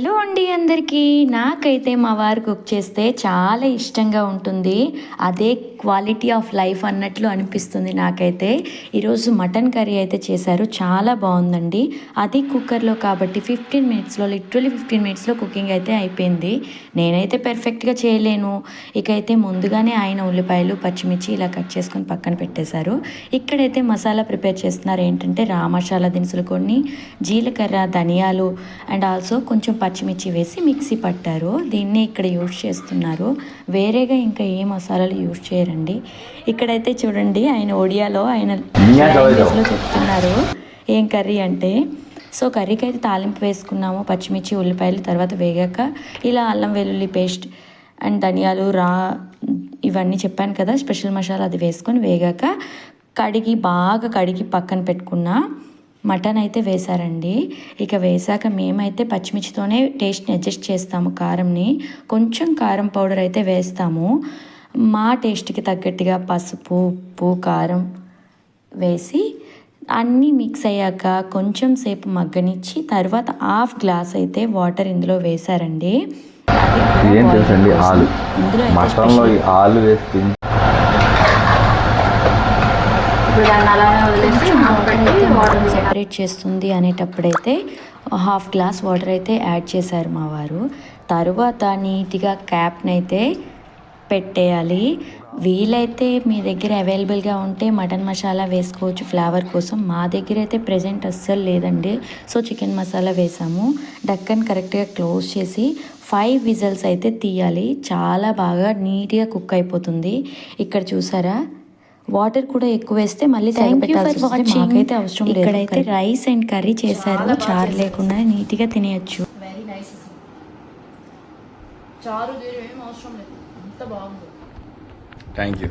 Hello అండి అందరికీ. నాకైతే మా వారు కుక్ చేస్తే చాలా ఇష్టంగా ఉంటుంది. అదే క్వాలిటీ ఆఫ్ లైఫ్ అన్నట్లు అనిపిస్తుంది నాకైతే. ఈరోజు మటన్ కర్రీ అయితే చేశారు చాలా బాగుందండి. అది కుక్కర్లో కాబట్టి ఫిఫ్టీన్ మినిట్స్లో లిటరలీ ఫిఫ్టీన్ మినిట్స్లో కుకింగ్ అయితే అయిపోయింది. నేనైతే పెర్ఫెక్ట్గా చేయలేను. ఇక అయితే ముందుగానే ఆయన ఉల్లిపాయలు పచ్చిమిర్చి ఇలా కట్ చేసుకొని పక్కన పెట్టేశారు. ఇక్కడైతే మసాలా ప్రిపేర్ చేస్తున్నారు ఏంటంటే రా మసాలా దినుసులు కొన్ని జీలకర్ర ధనియాలు అండ్ ఆల్సో కొంచెం పచ్చిమిర్చి వేసి మిక్సీ పట్టారు. దీన్ని ఇక్కడ యూజ్ చేస్తున్నారు. వేరేగా ఇంకా ఏ మసాలాలు యూజ్ చేయరండి. ఇక్కడైతే చూడండి ఆయన ఒడియాలో ఆయన లాంగ్వేజ్లో చెప్తున్నారు. ఏం కర్రీ అంటే సో కర్రీకి అయితే తాలింపు వేసుకున్నాము పచ్చిమిర్చి ఉల్లిపాయలు తర్వాత వేగాక ఇలా అల్లం వెల్లుల్లి పేస్ట్ అండ్ ధనియాలు రా ఇవన్నీ చెప్పాను కదా స్పెషల్ మసాలా అది వేసుకొని వేగాక కడిగి బాగా కడిగి పక్కన పెట్టుకున్న మటన్ అయితే వేశారండి. ఇక వేసాక మేమైతే పచ్చిమిర్చితోనే టేస్ట్ని అడ్జస్ట్ చేస్తాము కారంని. కొంచెం కారం పౌడర్ అయితే వేస్తాము. మా టేస్ట్కి తగ్గట్టుగా పసుపు ఉప్పు కారం వేసి అన్నీ మిక్స్ అయ్యాక కొంచెం సేపు మగ్గనిచ్చి తర్వాత హాఫ్ గ్లాస్ అయితే వాటర్ ఇందులో వేశారండి ఏం తెలుసండి. ఆలు మటన్లో ఈ ఆలు వేసి వాటర్ సెపరేట్ చేస్తుంది అనేటప్పుడైతే హాఫ్ గ్లాస్ వాటర్ అయితే యాడ్ చేశారు మా వారు తరువాత నీట్గా క్యాప్ని అయితే పెట్టేయాలి. వీలైతే మీ దగ్గర అవైలబుల్గా ఉంటే మటన్ మసాలా వేసుకోవచ్చు. ఫ్లేవర్ కోసం మా దగ్గర అయితే ప్రజెంట్ అస్సలు లేదండి. సో చికెన్ మసాలా వేసాము. డక్కన్ కరెక్ట్గా క్లోజ్ చేసి ఫైవ్ విజల్స్ అయితే తీయాలి. చాలా బాగా నీట్గా కుక్ అయిపోతుంది. ఇక్కడ చూసారా? వాటర్ కూడా ఎక్కువ వేస్తే మళ్ళీ. మాకైతే అవసరం లేదు. ఇక్కడైతే రైస్ అండ్ కర్రీ చేశారు. చారు లేకుండా నీట్గా తినేయచ్చు. వెరీ నైస్ చారు అవసరం లేదు. అంత బాగుంది థ్యాంక్ యూ